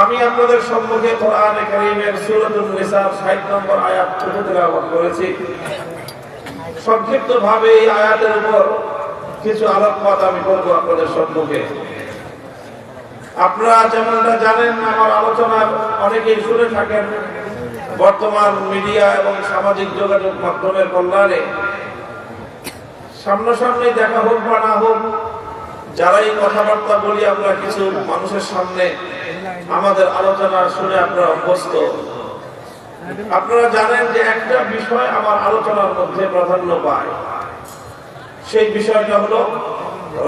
আমি আপনাদের সম্মুখে কোরআন কারীমের সূরাতুন নিসার 60 নম্বর আয়াত তেলাওয়াত করেছি। সংক্ষিপ্ত ভাবে এই আয়াতের উপর কিছু আলোকপাত আমি করব আপনাদের সম্মুখে। আপনারা যেমনটা জানেন, আমার আলোচনা অনেকেই শুনে থাকেন, বর্তমান মিডিয়া এবং সামাজিক যোগাযোগ মাধ্যমের কল্যাণে। সামনাসামনি দেখা হোক বা না হোক যারাই কথাবার্তা বলি, আমরা কিছু মানুষের সামনে আমাদের আলোচনা শুনে আপনারা অভ্যস্ত। আপনারা জানেন যে একটা বিষয় আমার আলোচনার মধ্যে প্রাধান্য পায়। সেই বিষয়টা হলো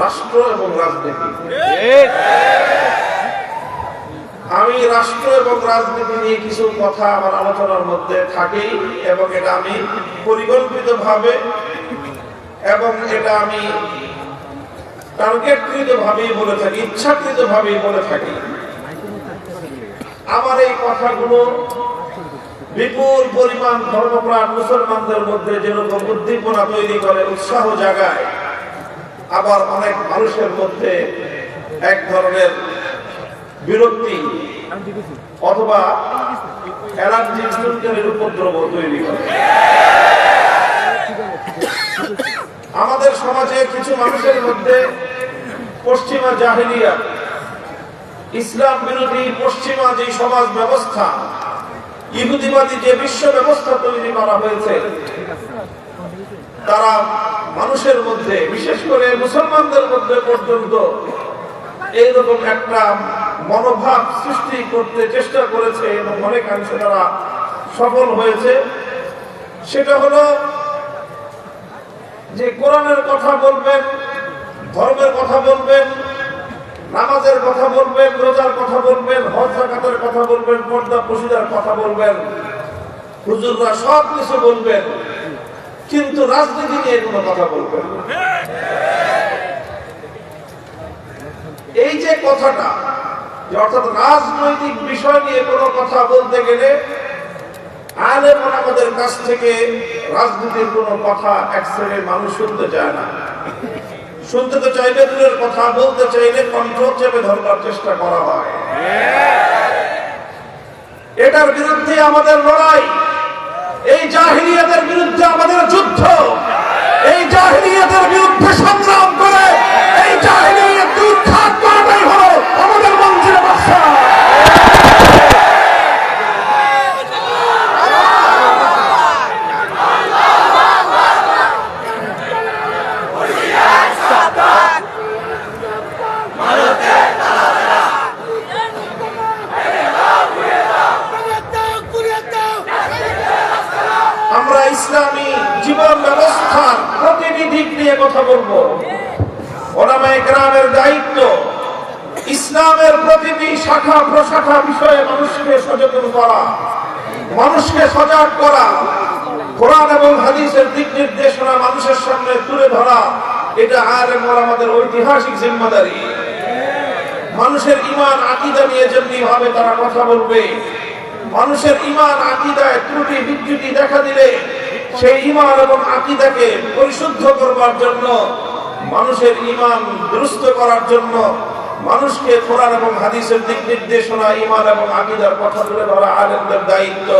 রাষ্ট্র এবং রাজনীতি। আমি রাষ্ট্র এবং রাজনীতি নিয়ে কিছু কথা আমার আলোচনার মধ্যে থাকেই এবং এটা আমি পরিকল্পিতভাবে এবং এটা আমি টার্গেটকৃত ভাবেই বলে থাকি ইচ্ছাকৃত ভাবেই বলে থাকি। আমার এই কথাগুলো বিপুল পরিমাণ ধর্মপ্রাণ মুসলমানদের মধ্যে যেরকম উদ্দীপনা তৈরি করে, উৎসাহ জাগায়, আবার অনেক মানুষের মধ্যে এক ধরনের বিরক্তি অথবা অ্যালার্জি উপদ্রব তৈরি করে। আমাদের সমাজে কিছু মানুষের মধ্যে পশ্চিমা জাহেলিয়া, ইসলাম বিরোধী পশ্চিমা যে সমাজ ব্যবস্থা, ইহুদিবাদী যে বিশ্ব ব্যবস্থা তৈরি করা হয়েছে, তারা মানুষের মধ্যে, বিশেষ করে মুসলমানদের মধ্যে পর্যন্ত এইরকম একটা মনোভাব সৃষ্টি করতে চেষ্টা করেছে এবং অনেকাংশে তারা সফল হয়েছে। সেটা হলো যে কোরআনের কথা বলবেন, ধর্মের কথা বলবেন, নামাজের কথা বলবেন, রোজার কথা বলবেন, হজ কথা বলবেন, পর্দা পশুদার কথা বলবেন, হুজুররা সব কিছু বলবেন, কিন্তু রাজনীতি নিয়ে কোনো কথা বলবেন এই যে কথাটা অর্থাৎ রাজনৈতিক বিষয় নিয়ে কোনো কথা বলতে গেলে আমাদের কাছ থেকে রাজনীতির কথা এক শ্রেণির মানুষ শুনতে চায় না। শুনতে তো চাইলে দূরের কথা, বলতে চাইলে কণ্ঠ চেপে ধরবার চেষ্টা করা হয়। এটার বিরুদ্ধে আমাদের লড়াই, এই জাহিরিয়াদের বিরুদ্ধে আমাদের যুদ্ধ, এই জাহিলিয়াতের বিরুদ্ধে সংগ্রাম করে এই জাহিলিয়াতকে উৎখাত করাটাই হলো আমাদের মন্ত্রীর বাসা আমরা ইসলামী জীবন ব্যবস্থার প্রতিটি দিক নিয়ে কথা বলব ওলামায়ে গ্রামের দায়িত্ব ইসলামের প্রতিটি শাখা প্রশাখা বিষয়ে মানুষকে সচেতন করা মানুষকে সজাগ করা, কোরআন এবং হাদিসের দিক নির্দেশনা মানুষের সামনে তুলে ধরা, এটা আর আমাদের ঐতিহাসিক জিম্মাদারি। মানুষের ইমান আকিদা নিয়ে যেমনি ভাবে তারা কথা বলবে, মানুষের ইমান আকিদায় ত্রুটি বিচ্যুতি দেখা দিলে সেই ইমান এবং আকিদাকে পরিশুদ্ধ করবার জন্য, মানুষের ইমান দুরুস্ত করার জন্য মানুষকে কোরআন এবং হাদিসের দিক নির্দেশনা ইমান এবং আকিদার কথা তুলে ধরা আলেমদের দায়িত্ব।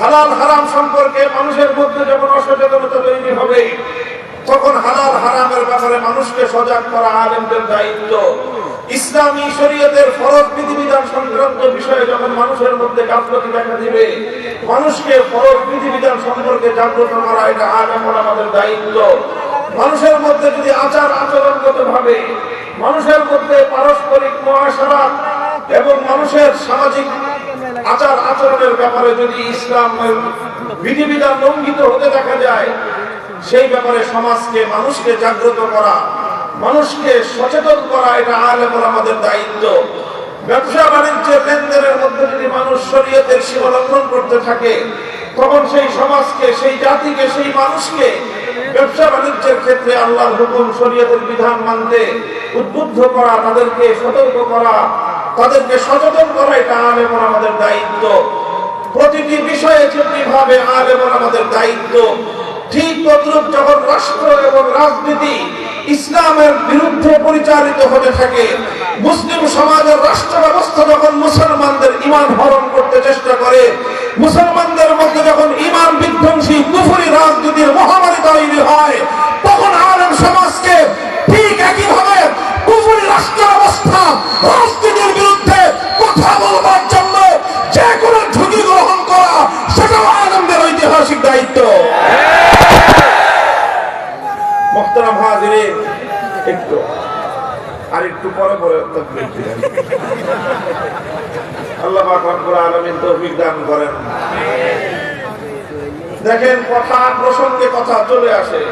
হালাল হারাম সম্পর্কে মানুষের মধ্যে যখন অসচেতনতা তৈরি হবে, তখন হালাল হারামের ব্যাপারে মানুষকে সজাগ করা আলেমদের দায়িত্ব। ইসলামী শরীয়তের ফরজ বিধিবিধান সংক্রান্ত বিষয়ে যখন মানুষের মধ্যে গাফলতি দেখা দিবে, মানুষকে ফরজ বিধিবিধান সম্পর্কে জাগ্রত করা এটা আলেম আমাদের দায়িত্ব। মানুষের মধ্যে যদি আচার আচরণগত ভাবে মানুষের মধ্যে পারস্পরিক মহাসারাত এবং মানুষের সামাজিক আচার আচরণের ব্যাপারে যদি ইসলামের বিধিবিধান লঙ্ঘিত হতে দেখা যায়, সেই ব্যাপারে সমাজকে, মানুষকে জাগ্রত করা, মানুষকে সচেতন করা, এটা আলেমর আমাদের দায়িত্ব। ব্যবসা বাণিজ্যের লেনদেনের মধ্যে যদি মানুষ শরীয়তের সীমা লঙ্ঘন করতে থাকে, তখন সেই সমাজকে, সেই জাতিকে, সেই মানুষকে ব্যবসা বাণিজ্যের ক্ষেত্রে আল্লাহর হুকুম, শরীয়তের বিধান মানতে উদ্বুদ্ধ করা, তাদেরকে সতর্ক করা তাদেরকে সচেতন করা এটা আলেমর আমাদের দায়িত্ব। প্রতিটি বিষয়ে যেমনি ভাবে আলেমর আমাদের দায়িত্ব। ঠিক তদ্রুপ যখন রাষ্ট্র এবং রাজনীতি ইসলামের বিরুদ্ধে পরিচালিত হতে থাকে, মুসলিম সমাজের রাষ্ট্র ব্যবস্থা যখন মুসলমানদের ইমান হরণ করতে চেষ্টা করে, মুসলমানদের মধ্যে যখন ইমান বিধ্বংসী কুফুরি রাজনীতির মহামারী তৈরি হয় একটু পরে পরে আল্লাহ তৌফিক দান করেন। দেখেন, কথা প্রসঙ্গে কথা চলে আসে।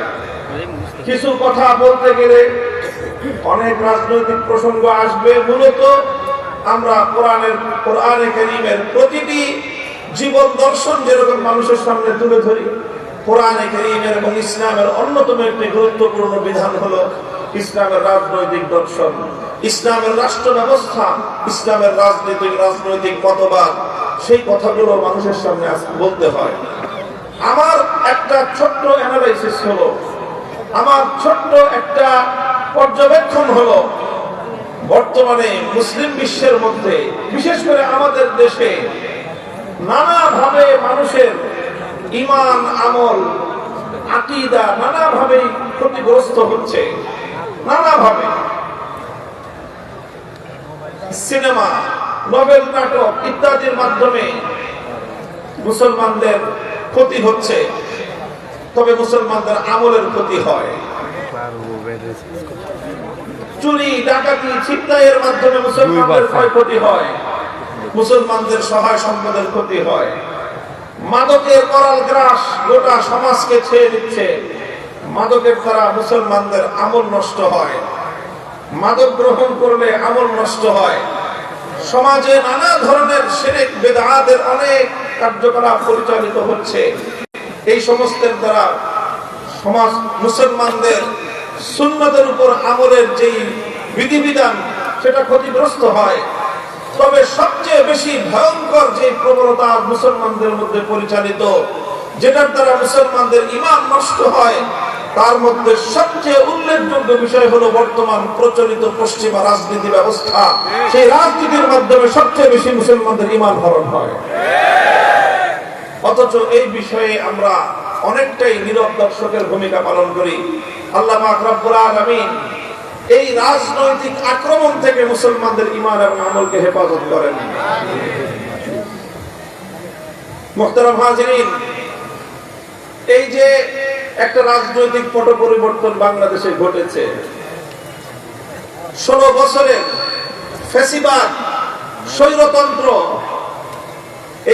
কিছু কথা বলতে গেলে অনেক রাজনৈতিক প্রসঙ্গ আসবে। মূলত আমরা কোরআনের, কোরআনে কারীমের প্রতিটি জীবন দর্শন যেরকম মানুষের সামনে তুলে ধরি, কোরআনে কারীমের এবং ইসলামের অন্যতম একটি গুরুত্বপূর্ণ বিধান হলো ইসলামের রাজনৈতিক দর্শন, ইসলামের রাষ্ট্র ব্যবস্থা ইসলামের রাজনৈতিক রাজনৈতিক মতবাদ, সেই কথাগুলো মানুষের সামনে বলতে হয়। আমার একটা ছোট্ট অ্যানালাইসিস হলো, আমার ছোট্ট একটা পর্যবেক্ষণ হলো, বর্তমানে মুসলিম বিশ্বের মধ্যে, বিশেষ করে আমাদের দেশে, নানাভাবে মানুষের ইমান, আমল, আকিদা নানাভাবে ক্ষতিগ্রস্ত হচ্ছে। নানাভাবে সিনেমা নভেল নাটক ইত্যাদির মাধ্যমে মুসলমানদের ক্ষতি হচ্ছে। তবে মুসলমানদের আমলের ক্ষতি হয়। চুরি ডাকাতি ছিনতাইয়ের মাধ্যমে মুসলমানদের ক্ষয়ক্ষতি হয়। মুসলমানদের সহায় সম্পদের ক্ষতি হয়। মাদকের করাল গ্রাস গোটা সমাজকে ছেয়ে দিচ্ছে। মাদকের দ্বারা মুসলমানদের আমল নষ্ট হয়। মাদক গ্রহণ করলে আমল নষ্ট হয়। সমাজে নানা ধরনের সেরেক বেদাতের অনেক কার্যকলাপ পরিচালিত হচ্ছে। এই সমস্তের দ্বারা সমাজ, মুসলমানদের সুন্নতের উপর আমলের যেই বিধিবিধান, সেটা ক্ষতিগ্রস্ত হয়। তবে সবচেয়ে বেশি ভয়ঙ্কর যে প্রবণতা মুসলমানদের মধ্যে পরিচালিত, যেটার দ্বারা মুসলমানদের ইমান নষ্ট হয় তার মধ্যে সবচেয়ে উল্লেখযোগ্য বিষয় হলো বর্তমান প্রচলিত পশ্চিমা রাজনীতি ব্যবস্থা। সেই রাজনীতির মাধ্যমে সবচেয়ে বেশি মুসলমানদের ইমান হরণ হয়। অথচ এই বিষয়ে আমরা অনেকটাই নীরব দর্শকের ভূমিকা পালন করি। আল্লাহ পাক রব্বুল এই রাজনৈতিক আক্রমণ থেকে মুসলমানদের ইমান এবং আমলকে হেফাজত করেন। মোহতারাম হাজিরিন এই যে একটা রাজনৈতিক পট পরিবর্তন বাংলাদেশে ঘটেছে, ষোলো বছরের ফেসিবাদ, স্বৈরতন্ত্র,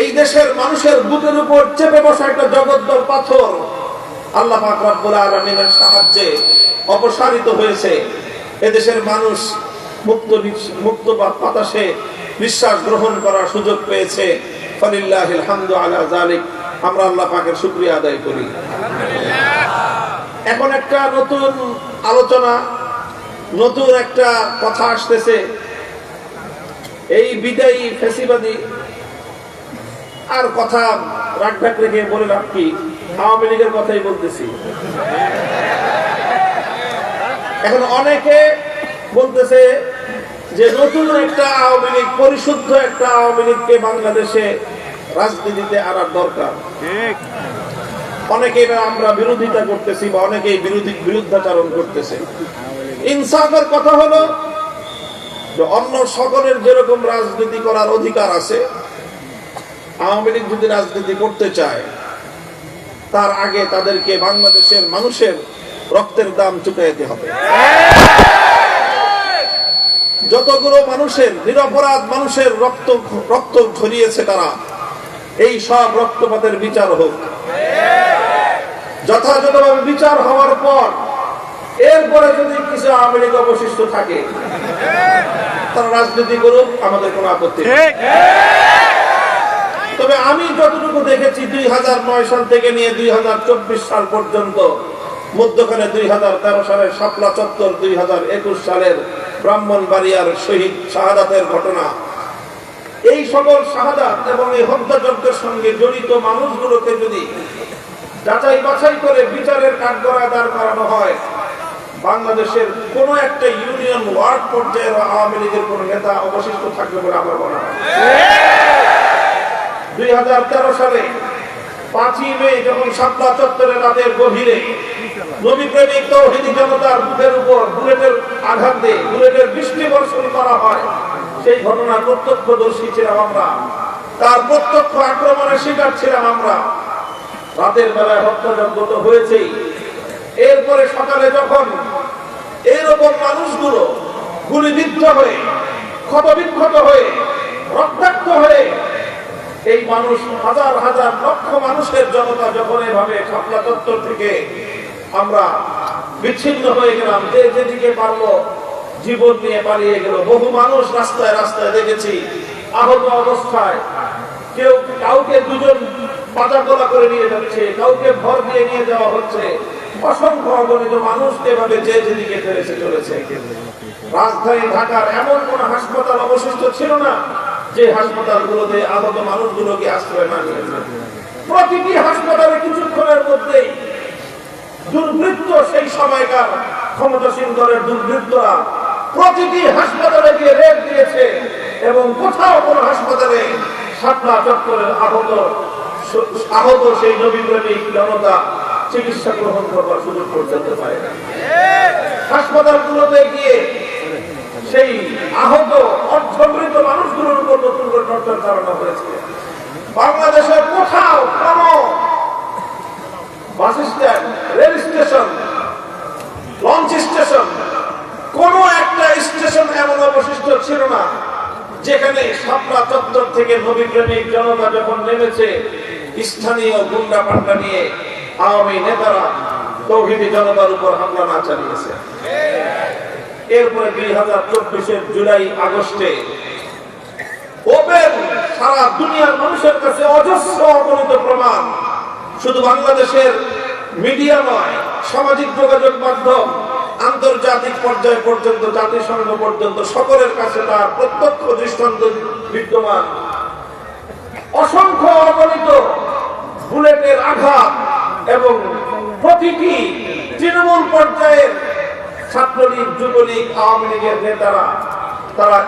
এই দেশের মানুষের বুকের উপর চেপে বসা একটা জগদ্দল পাথর, আল্লাহ রব্বুল সাহায্যে অপসারিত হয়েছে। এদেশের মানুষ মুক্ত মুক্ত বাতাসে নিঃশ্বাস গ্রহণ করার সুযোগ পেয়েছে। ফলিল্লাহিল হামদু আলা জালিক আমরা আল্লাহ পাকের শুকরিয়া আদায় করি। এখন একটা নতুন আলোচনা, নতুন একটা কথা আসতেছে। এই বিদায়ী ফেসিবাদী আর কথা রাগ রেখে বলে লাভ কি? আওয়ামী লীগের কথাই বলতেছি। এখন অনেকে বলতেছে যে নতুন একটা আওয়ামী লীগ, পরিশুদ্ধ একটা আওয়ামী লীগকে বাংলাদেশে রাজনীতিতে আনার দরকার। অনেকে এটা আমরা বিরোধিতা করতেছি বা অনেকেই বিরোধী বিরুদ্ধাচারণ করতেছে। ইনসাফের কথা হলো যে অন্য সকলের যেরকম রাজনীতি করার অধিকার আছে আওয়ামী লীগ যদি রাজনীতি করতে চায় তার আগে তাদেরকে বাংলাদেশের মানুষের রক্তের দাম চুকাইতে হবে। যতগুলো মানুষের নিরপরাধ মানুষের রক্ত রক্ত ঝরিয়েছে তারা এই সব রক্তপাতের বিচার হোক। যথাযথভাবে বিচার হওয়ার পর এরপরে যদি কিছু আওয়ামী লীগ অবশিষ্ট থাকে তারা রাজনীতি করুক আমাদের কোনো আপত্তি তবে আমি যতটুকু দেখেছি দুই হাজার নয় সাল থেকে নিয়ে দুই হাজার চব্বিশ সাল পর্যন্ত মধ্যখানে দুই হাজার তেরো সালের শাপলা চত্বর দুই হাজার একুশ সালের ব্রাহ্মণবাড়িয়ার শহীদ শাহাদাতের ঘটনা এই সকল শাহাদাত এবং এই হত্যাযজ্ঞের সঙ্গে জড়িত মানুষগুলোকে যদি যাচাই বাছাই করে বিচারের কাঠগড়ায় দাঁড় করানো হয়, বাংলাদেশের কোন একটা ইউনিয়ন ওয়ার্ড পর্যায়ের আওয়ামী লীগের কোন নেতা অবশিষ্ট থাকবে বলে আমার মনে হয়। দুই হাজার তেরো সালে পাঁচই মে যখন শাপলা চত্বরে রাতের গভীরে নবী প্রেমিক তৌহিদি জনতার বুকের উপর বুলেটের আঘাত দিয়ে, বুলেটের বৃষ্টি বর্ষণ করা হয় সেই ঘটনার প্রত্যক্ষদর্শী ছিলাম আমরা। তার প্রত্যক্ষ আক্রমণের শিকার ছিলাম আমরা। রাতের বেলায় হত্যাযজ্ঞ তো হয়েছেই। এরপরে সকালে যখন এইরকম মানুষগুলো গুলিবিদ্ধ হয়ে, ক্ষতবিক্ষত হয়ে, রক্তাক্ত হয়ে, এই মানুষ হাজার হাজার লক্ষ মানুষের জনতা যখন এভাবে শাপলা চত্বর থেকে আমরা বিচ্ছিন্ন হয়ে গেলাম, যে যেদিকে পারল জীবন নিয়ে পালিয়ে গেল। বহু মানুষ রাস্তায় রাস্তায় দেখেছি, আহত অবস্থায়। কেউ কাউকে দুজন পাতা গোলা করে নিয়ে যাচ্ছে, কাউকে ভর দিয়ে নিয়ে যাওয়া হচ্ছে। অবশিষ্ট ছিল না, যে মানুষগুলোকে হাসপাতালে কিছুক্ষণের মধ্যেই দুর্বৃত্ত সেই সময়কার ক্ষমতাসীন দলের দুর্বৃত্তরা প্রতিটি হাসপাতালে গিয়ে রেড দিয়েছে এবং কোথাও কোনো হাসপাতালে সাতলা চত্বরের আহত আহত সেই নবী প্রেমিক জনতা চিকিৎসা গ্রহণ করবার সুযোগ পর্যন্ত পায় না। হাসপাতালগুলোতে গিয়ে সেই আহত, অর্ধমৃত মানুষগুলোর উপর নতুন করে নজর চালানো হয়েছে। বাংলাদেশের কোথাও কোন bus stand, rail station, launch station, কোন একটা স্টেশন এমন অবশিষ্ট ছিল না, যেখানে শাপলা চত্বর থেকে নবী প্রেমিক জনতা যখন নেমেছে, স্থানীয় গুন্ডা পান্ডা নিয়ে আওয়ামী নেতারা তৌহিদি জনতার উপর হামলা না চালিয়েছে। এরপরে দুই হাজার চব্বিশের জুলাই আগস্টে ওপেন সারা দুনিয়ার মানুষের কাছে অজস্র অগণিত প্রমাণ। শুধু বাংলাদেশের মিডিয়া নয়, সামাজিক যোগাযোগ মাধ্যম আন্তর্জাতিক পর্যায় পর্যন্ত, জাতিসংঘ পর্যন্ত, সকলের কাছে তার প্রত্যক্ষ দৃষ্টান্ত বিদ্যমান। অসংখ্য অগণিত বুলেটের আঘাত এবং প্রতিটি তৃণমূল পর্যায়ের ছাত্রলীগ, যুবলীগ, আওয়ামী লীগের নেতারা, তারা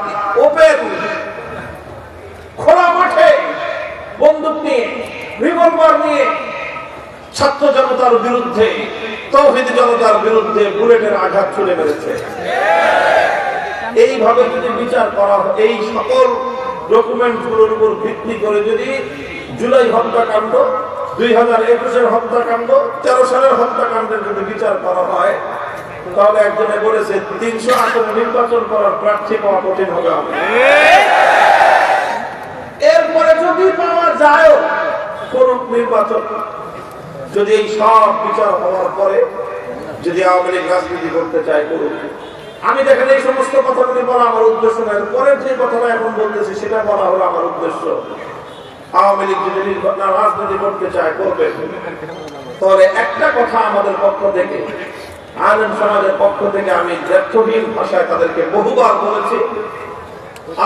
ওপেন, খোলা মাঠে বন্দুক নিয়ে রিভলভার নিয়ে ছাত্র জনতার বিরুদ্ধে তৌহিদ জনতার বিরুদ্ধে বুলেটের আঘাত ছুড়ে মেরেছে। এইভাবে যদি বিচার করা এই সকল ডকুমেন্টগুলোর উপর ভিত্তি করে যদি জুলাই হত্যাকাণ্ড, দুই হাজার একুশের হত্যাকাণ্ড, তেরো সালের হত্যাকাণ্ডের যদি বিচার করা হয়, তাহলে একজনে বলেছে, তিনশো আসন নির্বাচন করার প্রার্থী পাওয়া কঠিন হবে এরপরে যদি পাওয়া যায় নির্বাচন যদি এই সব বিচার হওয়ার পরে যদি আওয়ামী লীগ রাজনীতি করতে চায়, করুক। আমি দেখেন এই সমস্ত কথাগুলি বলা আমার উদ্দেশ্য নয়। পরের যে কথাটা এখন বলতেছি, সেটা বলা হলো আমার উদ্দেশ্য। আওয়ামী লীগ যদি রাজনীতি করতে চায়, করবে। তাহলে একটা কথা আমাদের পক্ষ থেকে, আলেম সমাজের পক্ষ থেকে আমি ব্যর্থহীন ভাষায় তাদেরকে বহুবার বলেছি।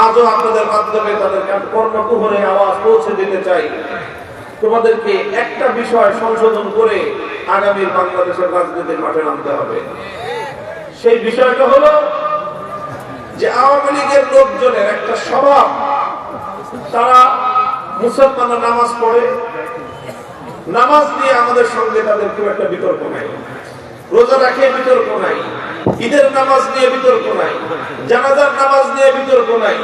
আজও আপনাদের মাধ্যমে তাদের কর্ণকুহরে আওয়াজ পৌঁছে দিতে চাই। তোমাদেরকে একটা বিষয় সংশোধন করে আগামী বাংলাদেশের রাজনীতির মাঠে নামতে হবে। সেই বিষয়টা হলো যে আওয়ামী লীগের লোকজনের একটা স্বভাব, তারা মুসলমানরা নামাজ পড়ে। নামাজ নিয়ে আমাদের সঙ্গে তাদের খুব একটা বিতর্ক নাই। রোজা রাখে বিতর্ক নাই। ঈদের নামাজ নিয়ে বিতর্ক নাই। জানাজার নামাজ নিয়ে বিতর্ক নাই।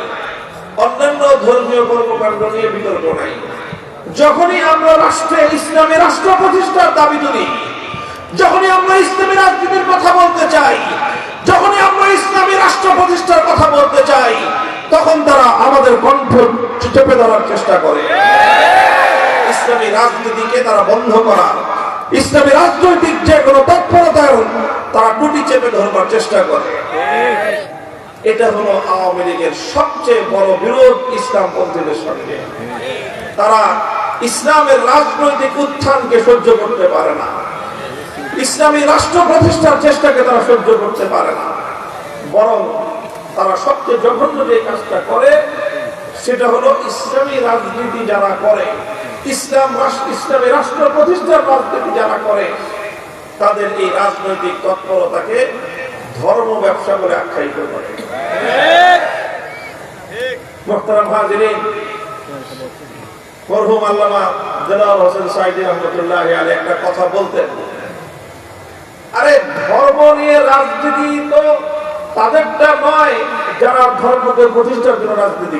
অন্যান্য ধর্মীয় কর্মকাণ্ড নিয়ে বিতর্ক নাই। যখনই আমরা রাষ্ট্রে ইসলামী রাষ্ট্র প্রতিষ্ঠার দাবি তুলি, যখনই আমরা ইসলামী রাজনীতির কথা বলতে চাই, যখনই আমরা ইসলামী রাষ্ট্র প্রতিষ্ঠার কথা বলতে চাই, তখন তারা আমাদের কণ্ঠ চেপে ধরার চেষ্টা করে। ইসলামী রাজনীতিকে তারা বন্ধ করা, ইসলামী রাজনৈতিক যে কোনো তৎপরতার তারা টুটি চেপে ধরবার চেষ্টা করে। এটা হলো আওয়ামী লীগের সবচেয়ে বড় বিরোধ ইসলাম ইসলামপন্থীদের সঙ্গে। তারা ইসলামের রাজনৈতিক উত্থানকে সহ্য করতে পারে না। ইসলামী রাষ্ট্র প্রতিষ্ঠার চেষ্টাকে তারা সহ্য করতে পারে না। বরং তারা সবচেয়ে জঘন্য যে কাজটা করে সেটা হলো ইসলামী রাজনীতি যারা করে ইসলাম ইসলামী রাষ্ট্র প্রতিষ্ঠার রাজনীতি যারা করে তাদের এই রাজনৈতিক তৎপরতাকে ধর্ম ব্যবসা বলে আখ্যায়িত করে। মোহতারাম মরহুম আল্লামা দেলাওয়ার হোসেন সাইদি রহমতুল্লাহ আলী একটা কথা বলতেন। আরে ধর্ম নিয়ে রাজনীতি তো তাদেরটা নয় যারা ধর্মকে প্রতিষ্ঠার জন্য রাজনীতি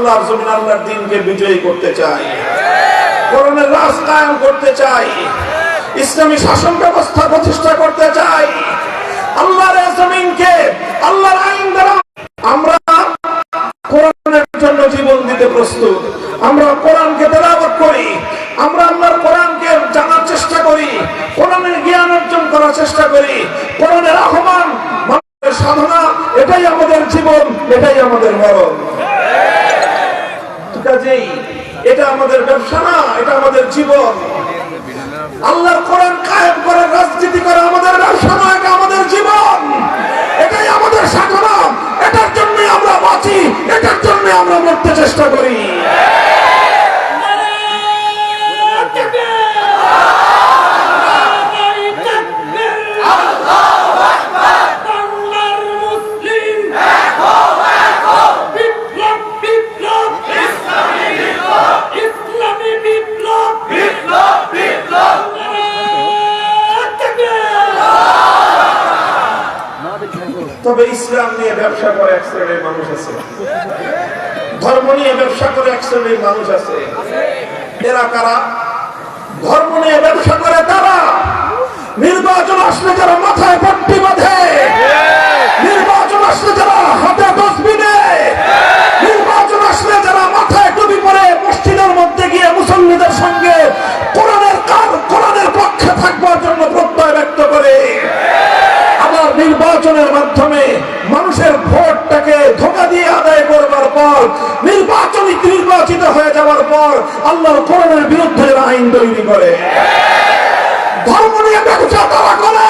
আল্লাহর জমিন আল্লাহর দিনকে বিজয়ী করতে চাই করোনার রাজ কায়েম করতে চাই ইসলামী শাসন ব্যবস্থা প্রতিষ্ঠা করতে চাই আল্লাহর জমিনকে আল্লাহর আইন দ্বারা আমরা কোরআনের জন্য জীবন দিতে প্রস্তুত। আমরা কোরআনকে তেলাওয়াত করি। আমরা আল্লাহর কোরআনকে জানার চেষ্টা করি। কোরআনের জ্ঞান অর্জন করার চেষ্টা করি। কোরআনের আহ্বান সাধনা, এটাই আমাদের জীবন, এটাই আমাদের মরণ। কাজেই এটা আমাদের ব্যবসা না, এটা আমাদের জীবন। আল্লাহর কোরআন কায়েম করে, রাজনীতি করে আমাদের ব্যবসা না, এটা আমাদের জীবন। এটাই আমাদের সাধনা এটার জন্য আমরা বাঁচি, এটার জন্য আমরা মরতে চেষ্টা করি। আসলে যারা মাথায় পট্টি বাঁধে। নির্বাচন আসলে যারা হাতে তসবি নির্বাচন আসলে যারা মাথায় টুপি পরে মসজিদের মধ্যে গিয়ে মুসল্লিদের সঙ্গে কোরআনের কার কোরআনের পক্ষে থাকবার জন্য প্রত্যয় ব্যক্ত করে। আবার নির্বাচনের মাধ্যমে মানুষের ভোটটাকে ধোকা দিয়ে আদায় করবার পর নির্বাচনিক নির্বাচিত হয়ে যাওয়ার পর আল্লাহর কোরআনের বিরুদ্ধে আইন তৈরি করে। ধর্ম নিয়ে ব্যবসা তারা করে।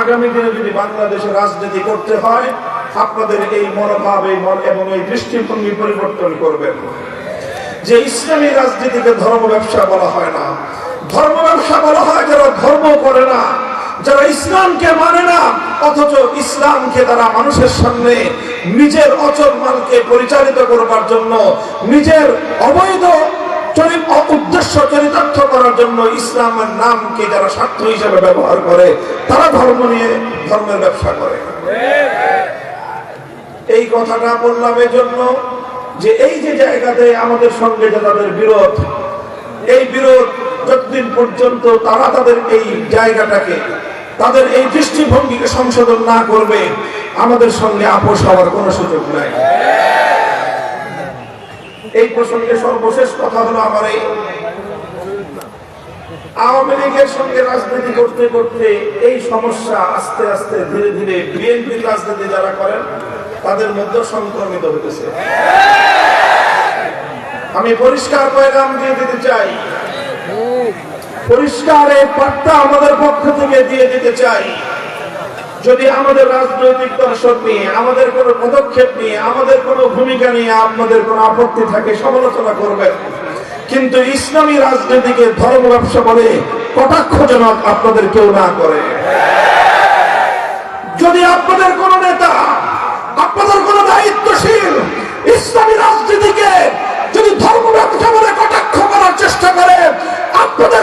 আগামী দিনে যদি বাংলাদেশে রাজনীতি করতে হয়, আপনাদের এই মনোভাব, এই মন এবং এই দৃষ্টিভঙ্গি পরিবর্তন করবেন। যে ইসলামী রাজনীতিকে ধর্ম ব্যবসা বলা হয় না, ধর্ম ব্যবসা বলা হয় যারা ধর্ম করে না, যারা ইসলামকে মানে না, অথচ ইসলামকে তারা মানুষের সামনে নিজের অচল মালকে পরিচালিত করবার জন্য নিজের অবৈধ উদ্দেশ্য চরিতার্থ করার জন্য ইসলামের নামকে যারা স্বার্থ হিসেবে ব্যবহার করে, তারা ধর্ম নিয়ে ধর্মের ব্যবসা করে। এই কথাটা বললাম যে এই যে জায়গাতে আমাদের সঙ্গে যে তাদের বিরোধ, এই বিরোধ যতদিন পর্যন্ত তারা তাদের এই জায়গাটাকে, তাদের এই দৃষ্টিভঙ্গিকে সংশোধন না করবে, আমাদের সঙ্গে আপোষ হওয়ার কোনো সুযোগ নাই। এই প্রসঙ্গে সর্বশেষ কথা হলো আমার এই। আওয়ামী লীগের সঙ্গে রাজনীতি করতে করতে এই সমস্যা আস্তে আস্তে ধীরে ধীরে বিএনপির রাজনীতি যারা করেন, তাদের মধ্যে সংক্রমিত হতেছে আমি পরিষ্কার পয়গাম দিয়ে দিতে চাই। পরিষ্কার এই বার্তা আমাদের পক্ষ থেকে দিয়ে দিতে চাই। যদি আমাদের রাজনৈতিক দর্শন নিয়ে, আমাদের কোনো পদক্ষেপ নিয়ে, আমাদের কোনো ভূমিকা নিয়ে আপনাদের কোনো আপত্তি থাকে, সমালোচনা করবেন। কিন্তু ইসলামী রাজনীতিকে ধর্ম ব্যবসা বলে কটাক্ষজনক আপনাদের কেউ না করে। যদি আপনাদের কোন নেতা, আপনাদের কোন দায়িত্বশীল ইসলামী রাজনীতিকে যদি ধর্ম ব্যবসা বলে কটাক্ষ করার চেষ্টা করে, আপনাদের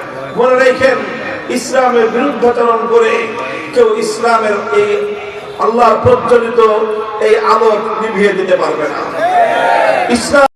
মনে রেখেন, ইসলামের বিরুদ্ধ আচরণ করে কেউ ইসলামের এই আল্লাহ প্রজ্বলিত এই আলোক নিভিয়ে দিতে পারবে না। ইসলাম